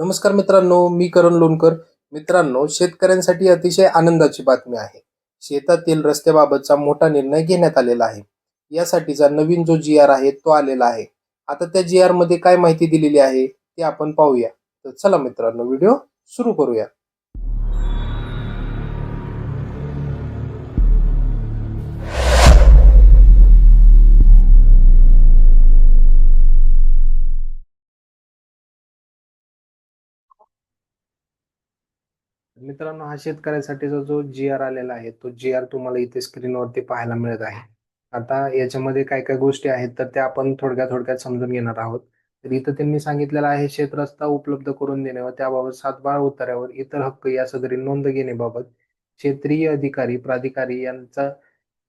नमस्कार मित्रांनो मी करण लोणकर. मित्रांनो शेतकऱ्यांसाठी अतिशय आनंदाची बातमी आहे. शेतातील रस्त्याबाबतचा मोठा निर्णय घेण्यात आलेला आहे. यासाठीचा नवीन जो जी आर आहे तो आलेला आहे. आता त्या जी आरमध्ये काय माहिती दिलेली आहे ते आपण पाहूया. तर चला मित्रांनो व्हिडिओ सुरू करूया. मित्रांनो हा शेतकऱ्यासाठीचा जो जी आर आलेला आहे तो जी आर तुम्हाला इथे स्क्रीनवरती पाहायला मिळत आहे. आता याच्यामध्ये काय काय गोष्टी आहेत तर त्या आपण थोडक्यात थोडक्यात समजून घेणार आहोत. तर इथं त्यांनी सांगितलेलं आहे शेतरस्ता उपलब्ध करून देणे व त्याबाबत सातबारा उतार्यावर इतर हक्क या सदरी नोंद घेण्याबाबत क्षेत्रीय अधिकारी प्राधिकारी यांचा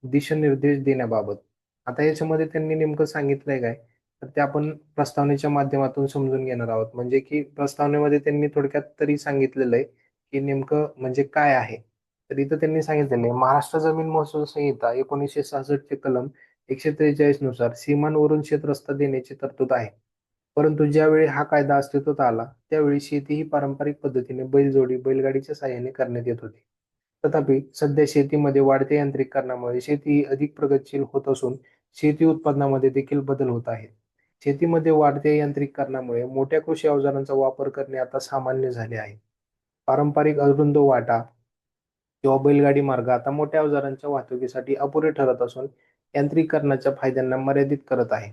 दिशानिर्देश देण्याबाबत. आता याच्यामध्ये त्यांनी नेमकं सांगितलंय काय तर ते आपण प्रस्तावनेच्या माध्यमातून समजून घेणार आहोत. म्हणजे की प्रस्तावनेमध्ये त्यांनी थोडक्यात तरी सांगितलेलं आहे की नेमकं म्हणजे काय आहे? तर इथं त्यांनी सांगितलेलं आहे महाराष्ट्र जमीन महसूल संहिता एकोणीसशे सहासष्टचे कलम एकशे त्रेचाळीसनुसार सीमांवरून शेतरस्ता देण्याची तरतूद आहे. परंतु ज्यावेळी हा कायदा अस्तित्वात आला त्यावेळी शेती ही पारंपरिक पद्धतीने बैलजोडी बैलगाडीच्या सहाय्याने करण्यात येत होती. तथापि सध्या शेतीमध्ये वाढत्या यांत्रिकीकरणामुळे शेती ही अधिक प्रगतशील होत असून शेती उत्पादनामध्ये देखील बदल होत आहे शेतीमध्ये वाढत्या यांत्रिकरणामुळे मोठ्या कृषी अवजारांचा वापर करणे आता सामान्य झाले आहे. पारंपरिक अरुंद वाटा किंवा बैलगाडी मार्ग आता मोठ्या अवजारांच्या वाहतुकीसाठी अपुरे ठरत असून यांत्रिकीकरणाच्या फायद्यांना मर्यादित करत आहे.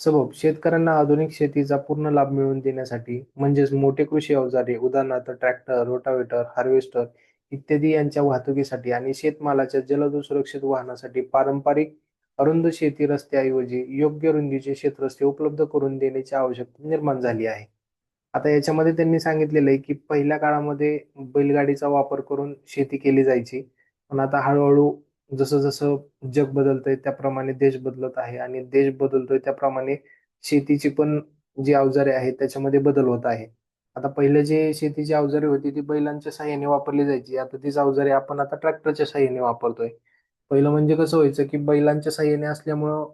सबब शेतकऱ्यांना आधुनिक शेतीचा पूर्ण लाभ मिळवून देण्यासाठी म्हणजेच मोठे कृषी अवजारे उदाहरणार्थ ट्रॅक्टर रोटावेटर हार्वेस्टर इत्यादी यांच्या वाहतुकीसाठी आणि शेतमालाच्या जलद सुरक्षित वाहनासाठी पारंपरिक अरुंद शेती रस्त्याऐवजी योग्य रुंदीचे शेतरस्ते उपलब्ध करून देण्याची आवश्यकता निर्माण झाली आहे. आता याच्यामध्ये त्यांनी सांगितलेलं आहे की पहिल्या काळामध्ये बैलगाडीचा वापर करून शेती केली जायची. पण आता हळूहळू जसं जसं जग बदलतंय त्याप्रमाणे देश बदलत आहे आणि देश बदलतोय त्याप्रमाणे शेतीची पण जी अवजारे आहेत त्याच्यामध्ये बदल होत आहे. आता पहिले जे शेतीची अवजारे होती ती बैलांच्या साह्याने वापरली जायची. आता तीच अवजारे आपण आता ट्रॅक्टरच्या साह्याने वापरतोय. पहिलं म्हणजे कसं व्हायचं की बैलांच्या साह्याने असल्यामुळं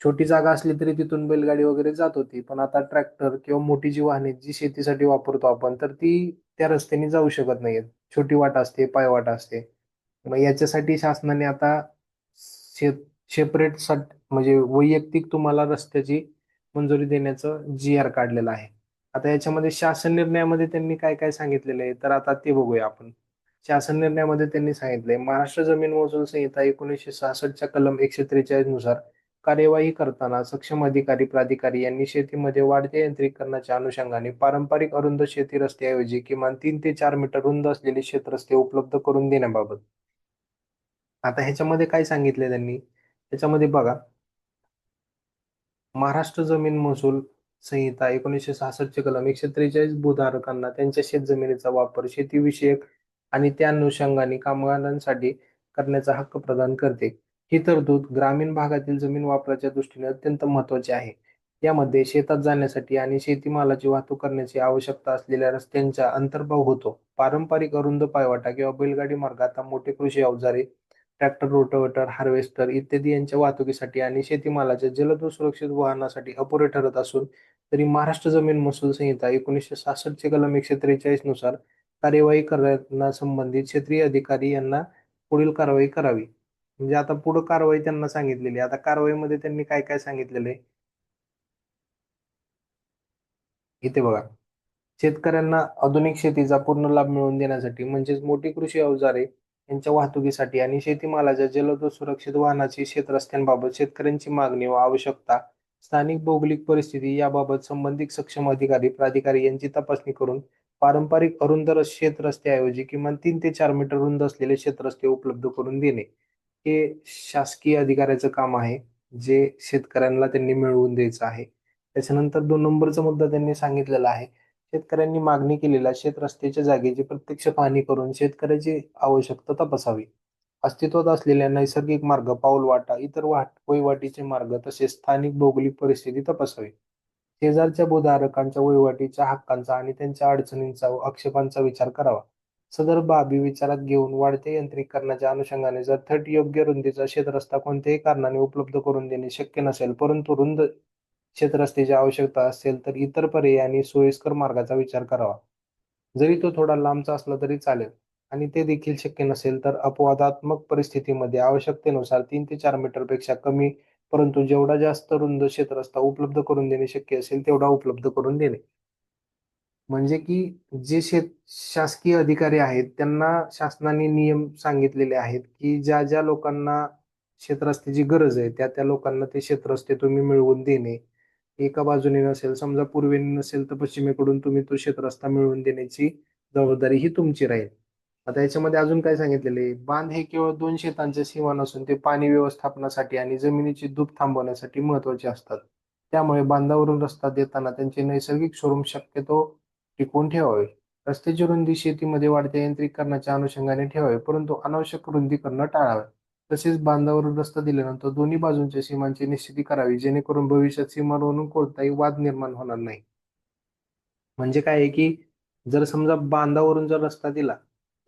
छोटी जागा असली तरी तिथून बैलगाडी वगैरे जात होती. पण आता ट्रॅक्टर किंवा मोठी जी वाहने जी शेतीसाठी वापरतो आपण तर ती त्या रस्त्याने जाऊ शकत नाहीयेत. छोटी वाट असते पायवाट असते. मग याच्यासाठी शासनाने आता सेपरेट म्हणजे वैयक्तिक तुम्हाला रस्त्याची मंजुरी देण्याचं जी आर काढलेलं आहे. आता याच्यामध्ये शासन निर्णयामध्ये त्यांनी काय काय सांगितलेलं आहे तर आता ते बघूया आपण. शासन निर्णयामध्ये त्यांनी सांगितलंय महाराष्ट्र जमीन महसूल संहिता एकोणीसशे सहासष्टच्या कलम एकशे त्रेचाळीसनुसार कार्यवाही करताना सक्षम अधिकारी प्राधिकारी यांनी शेतीमध्ये वाढत्या यांत्रिकीकरणाच्या अनुषंगाने पारंपरिक अरुंद शेती रस्त्याऐवजी किमान तीन ते चार मीटर रुंद असलेले शेतरस्ते उपलब्ध करून देण्याबाबत. आता ह्याच्यामध्ये काय सांगितले त्यांनी? त्याच्यामध्ये बघा. महाराष्ट्र जमीन महसूल संहिता एकोणीसशे सहासष्टचे कलम एकशे त्रेचाळीस भूधारकांना त्यांच्या शेत जमिनीचा वापर शेतीविषयक आणि त्या अनुषंगाने कामगारांसाठी करण्याचा हक्क प्रदान करते. ही तरतूद ग्रामीण भागातील जमीन वापराच्या दृष्टीने अत्यंत महत्वाची आहे. यामध्ये शेतात जाण्यासाठी आणि शेतीमालाची वाहतूक करण्याची आवश्यकता असलेल्या रस्त्यांचा अंतर्भाव होतो. पारंपरिक अरुंद पायवाटा किंवा बैलगाडी मार्ग आता मोठे कृषी अवजारे ट्रॅक्टर रोटोवेटर हार्वेस्टर इत्यादी यांच्या वाहतुकीसाठी आणि शेतीमालाच्या जलद व सुरक्षित वाहनासाठी अपुरे ठरत असून तरी महाराष्ट्र जमीन महसूल संहिता एकोणीसशे सहासष्टचे कलम एकशे त्रेचाळीसनुसार कार्यवाही करण्यासंबंधित क्षेत्रीय अधिकारी यांना पुढील कारवाई करावी. म्हणजे आता पुढे कारवाई त्यांना सांगितलेली. आता कारवाईमध्ये त्यांनी काय काय सांगितलेलं आहे? इथे बघा. शेतकऱ्यांना आधुनिक शेतीचा पूर्ण लाभ मिळवून देण्यासाठी म्हणजेच मोठी कृषी अवजारे यांच्या वाहतुकीसाठी आणि शेतीमालाच्या जलद व सुरक्षित वाहनाची शेत रस्त्यांबाबत शेतकऱ्यांची मागणी व आवश्यकता स्थानिक भौगोलिक परिस्थिती याबाबत संबंधित सक्षम अधिकारी प्राधिकारी यांची तपासणी करून पारंपरिक अरुंद शेतरस्त्याऐवजी किमान तीन ते चार मीटर रुंद असलेले शेतरस्ते उपलब्ध करून देणे. हे शासकीय अधिकाऱ्याचं काम आहे जे शेतकऱ्यांना त्यांनी मिळवून द्यायचं आहे. त्याच्यानंतर दोन नंबरचा मुद्दा त्यांनी सांगितलेला आहे. शेतकऱ्यांनी मागणी केलेल्या शेत रस्त्याच्या जागेची प्रत्यक्ष पाहणी करून शेतकऱ्याची आवश्यकता तपासावी. अस्तित्वात असलेल्या नैसर्गिक मार्ग पाऊल वाटा इतर वाट वहिवाटीचे मार्ग तसेच स्थानिक भौगोलिक परिस्थिती तपासावी. शेजारच्या भूधारकांच्या वहिवाटीच्या हक्कांचा आणि त्यांच्या अडचणींचा व आक्षेपांचा विचार करावा. सदर बाबी विचारात घेऊन वाढत्या यांत्रिकीकरणाच्या अनुषंगाने जर थट योग्य रुंदीचा शेतरस्ता कोणत्याही कारणाने उपलब्ध करून देणे शक्य नसेल परंतु रुंद शेतरस्त्याची आवश्यकता असेल तर इतर पर्यायाने सोयीस्कर मार्गाचा विचार करावा. जरी तो थोडा लांबचा असला तरी चालेल आणि ते देखील शक्य नसेल तर अपवादात्मक परिस्थितीमध्ये आवश्यकतेनुसार तीन ते चार मीटरपेक्षा कमी परंतु जेवढा जास्त रुंद क्षेत्रस्ता उपलब्ध करून देणे शक्य असेल तेवढा उपलब्ध करून देणे. म्हणजे की जे शेत शासकीय अधिकारी आहेत त्यांना शासनाने नियम सांगितलेले आहेत की ज्या ज्या लोकांना क्षेत्रस्त्याची गरज आहे त्या त्या लोकांना ते क्षेत्रस्ते तुम्ही मिळवून देणे. एका बाजूने नसेल समजा पूर्वेने नसेल तर पश्चिमेकडून तुम्ही तो क्षेत्रस्ता मिळवून देण्याची जबाबदारी ही तुमची राहील. आता याच्यामध्ये अजून काय सांगितलेले बांध हे केवळ दोन शेतांचे सीमा नसून ते पाणी व्यवस्थापनासाठी आणि जमिनीची धूप थांबवण्यासाठी महत्त्वाचे असतात. त्यामुळे बांधावरून रस्ता देताना त्यांचे नैसर्गिक स्वरूप शक्यतो टिकवून ठेवावे. रस्त्याची रुंदी शेतीमध्ये वाढत्या यांत्रिकरणाच्या अनुषंगाने ठेवावे परंतु अनावश्यक रुंदीकरण टाळावे. तसेच बांधावरून रस्ता दिल्यानंतर दोन्ही बाजूंच्या सीमांची निश्चिती करावी जेणेकरून भविष्यात सीमांवरून कोणताही वाद निर्माण होणार नाही. म्हणजे काय आहे की जर समजा बांधावरून जर रस्ता दिला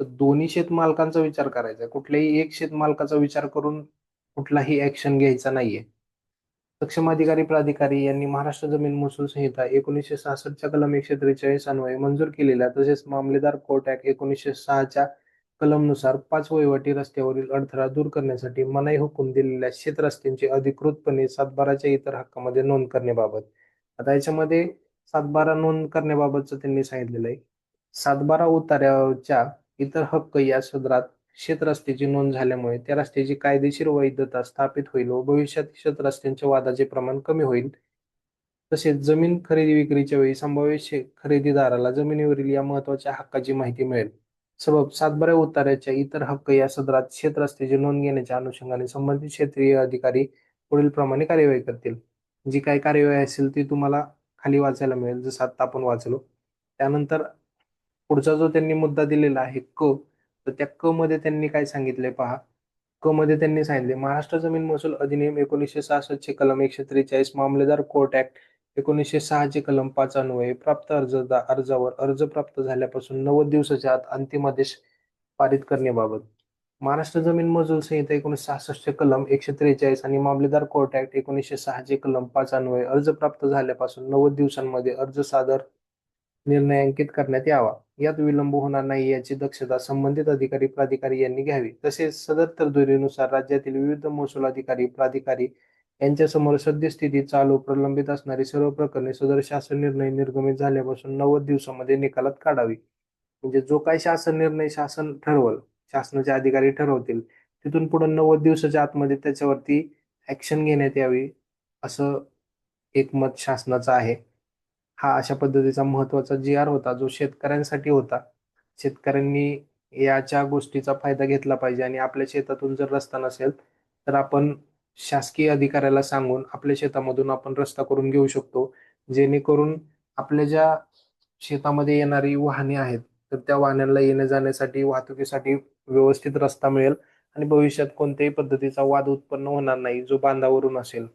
तर दोन्ही शेतमालकांचा विचार करायचा. कुठल्याही एक शेतमालकाचा विचार करून कुठलाही ऍक्शन घ्यायचा नाहीये. सक्षम अधिकारी प्राधिकारी यांनी महाराष्ट्र जमीन महसूल संहिता एकोणीसशे सहासष्टच्या कलम एकशे त्रेचाळीस अन्वये मंजूर केलेल्या तसेच मामलेदार कोर्ट ऍक्ट एकोणीसशे सहाच्या कलमनुसार पाच वहिवाटी रस्त्यावरील अडथळा दूर करण्यासाठी मनाई हुकूम दिलेल्या शेत रस्त्यांची अधिकृतपणे सातबाराच्या इतर हक्कामध्ये नोंद करण्याबाबत. आता याच्यामध्ये सातबारा नोंद करण्याबाबतचं त्यांनी सांगितलेलं आहे. सातबारा उतार्याच्या इतर हक्क या सदरात शेतरस्त्याची नोंद झाल्यामुळे त्या रस्त्याची कायदेशीर वैधता स्थापित होईल व भविष्यात शेतरस्त्यांच्या वादाचे प्रमाण कमी होईल. तसेच जमीन खरेदी विक्रीच्या वेळी संभाव्य खरेदीदाराला जमिनीवरील या महत्त्वाच्या हक्काची माहिती मिळेल. सबब सातबाऱ्या उतार्याच्या इतर हक्क या सदरात शेतरस्त्याची नोंद घेण्याच्या अनुषंगाने संबंधित क्षेत्रीय अधिकारी पुढील प्रमाणे कार्यवाही करतील. जी काही कार्यवाही असेल ती तुम्हाला खाली वाचायला मिळेल. जसं आता आपण वाचलो. त्यानंतर पुढचा जो त्यांनी मुद्दा दिलेला आहे क तर त्या क मध्ये त्यांनी काय सांगितलंय पहा. क मध्ये त्यांनी सांगितले महाराष्ट्र जमीन महसूल अधिनियम एकोणीसशे सहासष्टचे कलम एकशे त्रेचाळीस मामलेदार कोर्ट ऍक्ट एकोणीसशे सहाचे कलम पाच अन्वये प्राप्त अर्जदा अर्जावर अर्ज प्राप्त झाल्यापासून नव्वद दिवसाच्या आत अंतिम आदेश पारित करण्याबाबत. महाराष्ट्र जमीन मजूर संहिता एकोणीसशे सहासष्ट चे कलम एकशे त्रेचाळीस आणि मामलेदार कोर्ट ऍक्ट एकोणीसशे सहाचे कलम पाच अन्वये अर्ज प्राप्त झाल्यापासून नव्वद दिवसांमध्ये अर्ज सादर निर्णय अंकित करण्यात यावा. यात विलंब होणार नाही याची दक्षता संबंधित अधिकारी प्राधिकारी यांनी घ्यावी. तसेच सदर तरतुदीनुसार राज्यातील विविध महसूल अधिकारी प्राधिकारी यांच्यासमोर सद्यस्थिती चालू प्रलंबित असणारी सर्व प्रकरणे सदर शासन निर्णय निर्गमित झाल्यापासून नव्वद दिवसामध्ये निकालात काढावी. म्हणजे जो काही शासन निर्णय शासन ठरवल शासनाचे अधिकारी ठरवतील तिथून पुढे नव्वद दिवसाच्या आतमध्ये त्याच्यावरती ऍक्शन घेण्यात यावी असं एक मत शासनाचं आहे. हा अशा पद्धतीचा महत्त्वाचा जी आर होता जो शेतकऱ्यांसाठी होता. शेतकऱ्यांनी याच्या गोष्टीचा फायदा घेतला पाहिजे आणि आपल्या शेतातून जर रस्ता नसेल तर आपण शासकीय अधिकाऱ्याला सांगून आपल्या शेतामधून आपण रस्ता करून घेऊ शकतो. जेणेकरून आपल्या ज्या शेतामध्ये येणारी वाहने आहेत तर त्या वाहनांना येण्या जाण्यासाठी वाहतुकीसाठी व्यवस्थित रस्ता मिळेल आणि भविष्यात कोणत्याही पद्धतीचा वाद उत्पन्न होणार नाही जो बांधावरून असेल.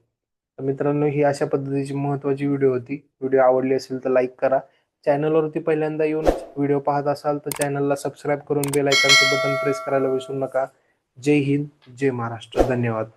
तर मित्रांनो ही अशा पद्धतीची महत्वाची व्हिडिओ होती. व्हिडिओ आवडली असेल तर लाईक करा. चॅनलवरती पहिल्यांदा येऊन व्हिडिओ पाहत असाल तर चॅनलला सबस्क्राईब करून बेल आयकॉनचं बटन प्रेस करायला विसरू नका. जय हिंद जय महाराष्ट्र. धन्यवाद.